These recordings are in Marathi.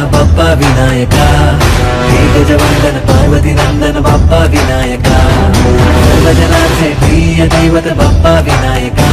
दुःख हरता बाप्पा विनायका हे गजवंदन पार्वती नंदन बाप्पा विनायका सर्वजनाचे प्रिय दैवत बाप्पा विनायका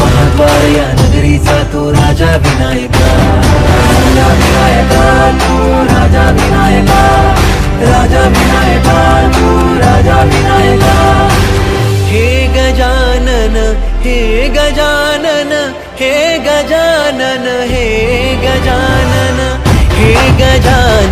महाद्वार या नगरीचा तू राजा विनायका राजा विनायका तू राजा विनायका राजा विनायका तू राजा विनायका हे गजानन हे गजानन हे गजानन हे गजानन